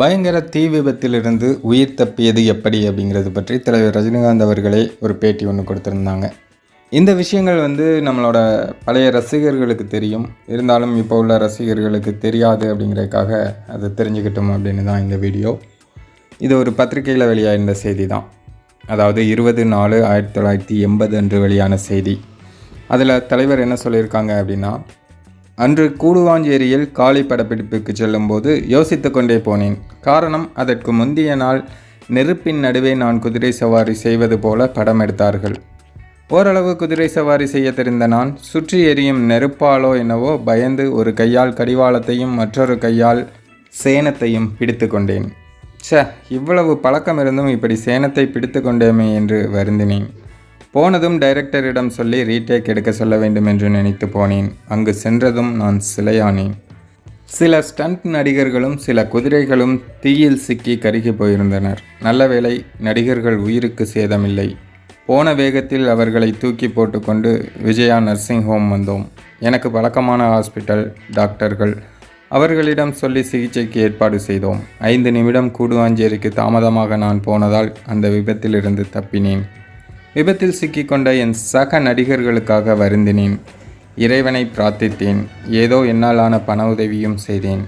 பயங்கர தீ விபத்திலிருந்து உயிர் தப்பியது எப்படி அப்படிங்கிறது பற்றி தலைவர் ரஜினிகாந்த் அவர்களே ஒரு பேட்டி ஒன்று கொடுத்துருந்தாங்க. இந்த விஷயங்கள் வந்து நம்மளோட பழைய ரசிகர்களுக்கு தெரியும். இருந்தாலும் இப்போ உள்ள ரசிகர்களுக்கு தெரியாது அப்படிங்கிறதுக்காக அதை தெரிஞ்சுக்கிட்டோம் அப்படின்னு தான் இந்த வீடியோ. இது ஒரு பத்திரிகையில் வெளியாயிருந்த செய்தி தான் அதாவது இருபது நாலு ஆயிரத்தி தொள்ளாயிரத்தி எண்பது அன்று வெளியான செய்தி. அதில் தலைவர் என்ன சொல்லியிருக்காங்க அப்படின்னா அன்று கூடுவாஞ்சேரியில் காளி படப்பிடிப்புக்கு செல்லும்போது யோசித்து கொண்டே போனேன். காரணம் அதற்கு முந்தைய நாள் நெருப்பின் நடுவே நான் குதிரை சவாரி செய்வது போல படம் எடுத்தார்கள். ஓரளவு குதிரை சவாரி செய்ய தெரிந்த நான் சுற்றி எரியும் நெருப்பாலோ என்னவோ பயந்து ஒரு கையால் கடிவாளத்தையும் மற்றொரு கையால் சேனத்தையும் பிடித்து கொண்டேன். ச இவ்வளவு பழக்கம் இருந்தும் இப்படி சேனத்தை பிடித்து கொண்டேமே என்று வருந்தினேன். போனதும் டைரக்டரிடம் சொல்லி ரீடேக் எடுக்க சொல்ல வேண்டும் என்று நினைத்து போனேன். அங்கு சென்றதும் நான் சிலையானேன். சில ஸ்டண்ட் நடிகர்களும் சில குதிரைகளும் தீயில் சிக்கி கருகி போயிருந்தனர். நல்ல வேளை நடிகர்கள் உயிருக்கு சேதமில்லை. போன வேகத்தில் அவர்களை தூக்கி போட்டுக்கொண்டு விஜயா நர்சிங் ஹோம் வந்தோம். எனக்கு பழக்கமான ஹாஸ்பிட்டல் டாக்டர்கள். அவர்களிடம் சொல்லி சிகிச்சைக்கு ஏற்பாடு செய்தோம். ஐந்து நிமிடம் கூடுவாஞ்சேரிக்கு தாமதமாக நான் போனதால் அந்த விபத்திலிருந்து தப்பினேன். விபத்தில் சிக்கிக்கொண்ட என் சக நடிகர்களுக்காக வருந்தினேன். இறைவனை பிரார்த்தித்தேன். ஏதோ என்னாலான பண உதவியும் செய்தேன்.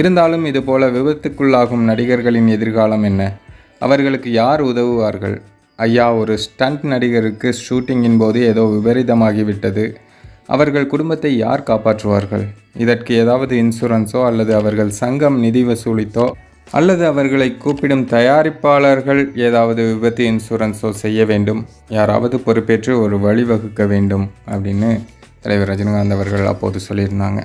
இருந்தாலும் இதுபோல விபத்துக்குள்ளாகும் நடிகர்களின் எதிர்காலம் என்ன? அவர்களுக்கு யார் உதவுவார்கள்? ஐயா ஒரு ஸ்டண்ட் நடிகருக்கு ஷூட்டிங்கின் போது ஏதோ விபரீதமாகிவிட்டது. அவர்கள் குடும்பத்தை யார் காப்பாற்றுவார்கள்? இதற்கு ஏதாவது இன்சூரன்ஸோ அல்லது அவர்கள் சங்கம் நிதி வசூலித்தோ அல்லது அவர்களை கூப்பிடும் தயாரிப்பாளர்கள் ஏதாவது விபத்து இன்சூரன்ஸோ செய்ய வேண்டும். யாராவது பொறுப்பேற்று ஒரு வழிவகுக்க வேண்டும் அப்படின்னு தலைவர் ரஜினிகாந்த் அவர்கள் அப்போது சொல்லியிருந்தாங்க.